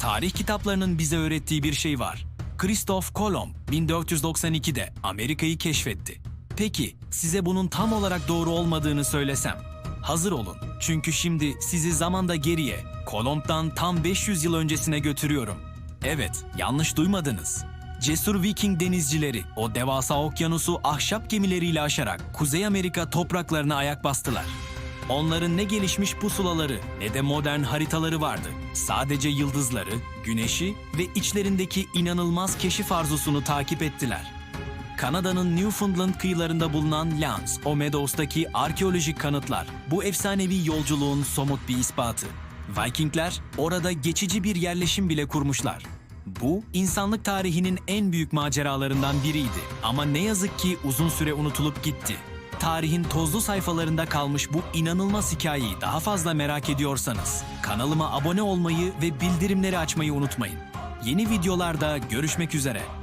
Tarih kitaplarının bize öğrettiği bir şey var. Christoph Kolomb 1492'de Amerika'yı keşfetti. Peki size bunun tam olarak doğru olmadığını söylesem? Hazır olun. Çünkü şimdi sizi zamanda geriye, Kolomb'dan tam 500 yıl öncesine götürüyorum. Evet, yanlış duymadınız. Cesur Viking denizcileri o devasa okyanusu ahşap gemileriyle aşarak Kuzey Amerika topraklarına ayak bastılar. Onların ne gelişmiş pusulaları ne de modern haritaları vardı. Sadece yıldızları, güneşi ve içlerindeki inanılmaz keşif arzusunu takip ettiler. Kanada'nın Newfoundland kıyılarında bulunan Lance, o Meadows'taki arkeolojik kanıtlar bu efsanevi yolculuğun somut bir ispatı. Vikingler orada geçici bir yerleşim bile kurmuşlar. Bu insanlık tarihinin en büyük maceralarından biriydi ama ne yazık ki uzun süre unutulup gitti. Tarihin tozlu sayfalarında kalmış bu inanılmaz hikayeyi daha fazla merak ediyorsanız kanalıma abone olmayı ve bildirimleri açmayı unutmayın. Yeni videolarda görüşmek üzere.